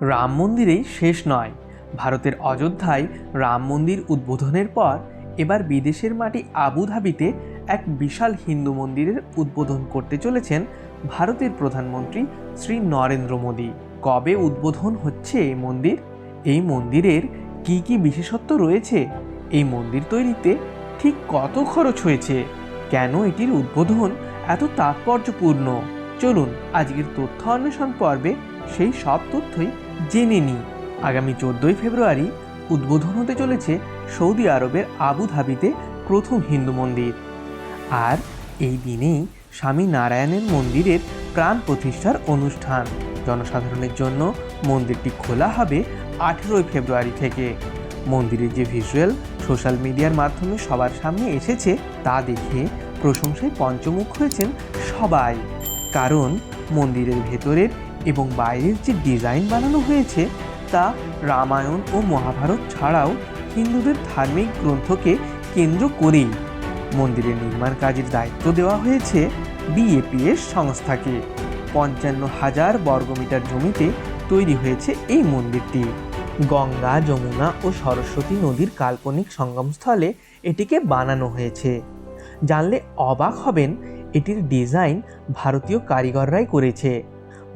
রাম মন্দিরেই শেষ নয়। ভারতের অযোধ্যায় রাম মন্দির উদ্বোধনের পর এবার বিদেশের মাটি আবুধাবিতে এক বিশাল হিন্দু মন্দিরের উদ্বোধন করতে চলেছেন ভারতের প্রধানমন্ত্রী শ্রী নরেন্দ্র মোদী। কবে উদ্বোধন হচ্ছে এই মন্দির? এই মন্দিরের কি কি বিশেষত্ব রয়েছে? এই মন্দির তৈরিতে ঠিক কত খরচ হয়েছে? কেন এটির উদ্বোধন এত তাৎপর্যপূর্ণ? চলুন আজকের তথ্য অন্বেষণ পর্বে সেই সব তথ্যই জেনে নিই আগামী চোদ্দোই ফেব্রুয়ারি উদ্বোধন হতে চলেছে সৌদি আরবের আবুধাবিতে প্রথম হিন্দু মন্দির। আর এই দিনেই স্বামী নারায়ণের মন্দিরের প্রাণ প্রতিষ্ঠার অনুষ্ঠান। জনসাধারণের জন্য মন্দিরটি খোলা হবে আঠেরোই ফেব্রুয়ারি থেকে। মন্দিরের যে ভিজুয়াল সোশ্যাল মিডিয়ার মাধ্যমে সবার সামনে এসেছে তা দেখে প্রশংসায় পঞ্চমুখ হয়েছেন সবাই। কারণ মন্দিরের ভেতরের এবং বাইরের যে ডিজাইন বানানো হয়েছে, তা রামায়ণ ও মহাভারত ছাড়াও হিন্দুদের ধার্মিক গ্রন্থকে কেন্দ্র করেই মন্দিরের নির্মাণ কাজের দায়িত্ব দেওয়া হয়েছে বিএপিএস সংস্থাকে। পঞ্চান্ন হাজার বর্গমিটার জমিতে তৈরি হয়েছে এই মন্দিরটি। গঙ্গা, যমুনা ও সরস্বতী নদীর কাল্পনিক সঙ্গমস্থলে এটিকে বানানো হয়েছে। জানলে অবাক হবেন, এটির ডিজাইন ভারতীয় কারিগররাই করেছে।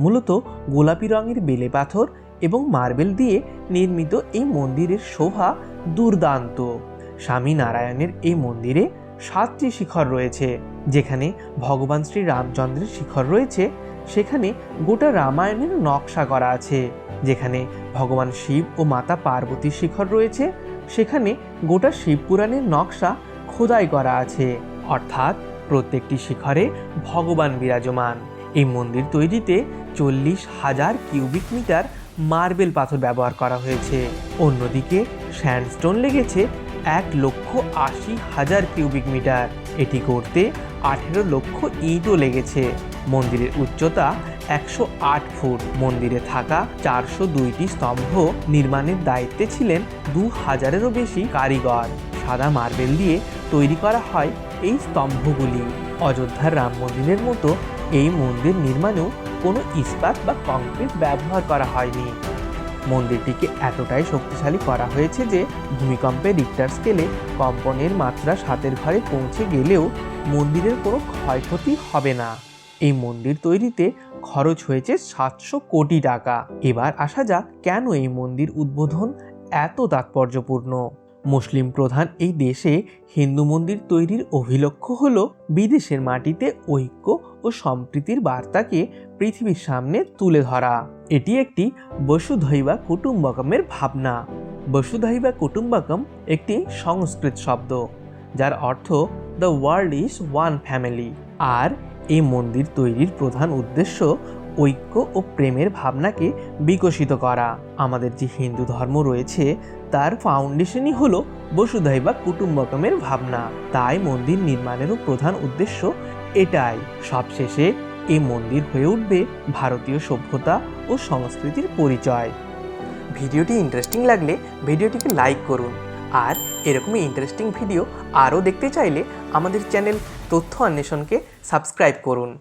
মূলত গোলাপি রঙের বেলে পাথর এবং মার্বেল দিয়ে নির্মিত এই মন্দিরের শোভা দুর্দান্ত। স্বামী নারায়ণের এই মন্দিরে সাতটি শিখর রয়েছে, যেখানে ভগবান শ্রী রামচন্দ্রের শিখর রয়েছে, সেখানে গোটা রামায়ণের নকশা করা আছে, যেখানে ভগবান শিব ও মাতা পার্বতীর শিখর রয়েছে, সেখানে গোটা শিবপুরাণের নকশা খোদাই করা আছে। অর্থাৎ প্রত্যেকটি শিখরে ভগবান বিরাজমান। এই মন্দির তৈরিতে চল্লিশ হাজার কিউবিক মিটার মার্বেল পাথর ব্যবহার করা হয়েছে। অন্যদিকে, স্যান্ডস্টোন লেগেছে এক লক্ষ আশি হাজার কিউবিক মিটার। এটি করতে আঠেরো লক্ষ ইটও লেগেছে। মন্দিরের উচ্চতা একশো আট ফুট। মন্দিরে থাকা চারশো দুইটি স্তম্ভ নির্মাণের দায়িত্বে ছিলেন দু হাজারেরও বেশি কারিগর। সাদা মার্বেল দিয়ে তৈরি করা হয় এই স্তম্ভগুলি। অযোধ্যার রাম মন্দিরের মতো এই মন্দির নির্মাণেও কোনো ইস্পাত বা কংক্রিট ব্যবহার করা হয়নি। মন্দিরটিকে এতটাই শক্তিশালী করা হয়েছে যে, ভূমিকম্পে রিক্টার স্কেলে কম্পনের মাত্রা সাতের ঘরে পৌঁছে গেলেও মন্দিরের কোনো ক্ষয়ক্ষতি হবে না। এই মন্দির তৈরিতে খরচ হয়েছে সাতশো কোটি টাকা। এবার আসা যাক কেন এই মন্দির উদ্বোধন এত তাৎপর্যপূর্ণ। মুসলিম প্রধান এই দেশে হিন্দু মন্দির তৈরির অভিলক্ষ্য হল বিদেশের মাটিতে ঐক্য ও সম্প্রীতির বার্তাকে পৃথিবীর সামনে তুলে ধরা। এটি একটি বসুধৈবা কুটুম্বকমের ভাবনা। বসুধৈবা কুটুম্বকম একটি সংস্কৃত শব্দ, যার অর্থ the world is one family আর এই মন্দির তৈরির প্রধান উদ্দেশ্য ঐক্য ও প্রেমের ভাবনাকে বিকশিত করা। আমাদের যে হিন্দু ধর্ম রয়েছে, তার ফাউন্ডেশনই হলো বসুধৈবা কুটুম্বকমের ভাবনা। তাই মন্দির নির্মাণেরও প্রধান উদ্দেশ্য এটাই। সবশেষে এই মন্দির হয়ে উঠবে ভারতীয় সভ্যতা ও সংস্কৃতির পরিচয়। ভিডিওটি ইন্টারেস্টিং লাগলে ভিডিওটিকে লাইক করুন। আর এরকমই ইন্টারেস্টিং ভিডিও আরও দেখতে চাইলে আমাদের চ্যানেল তথ্য অন্বেষণকে সাবস্ক্রাইব করুন।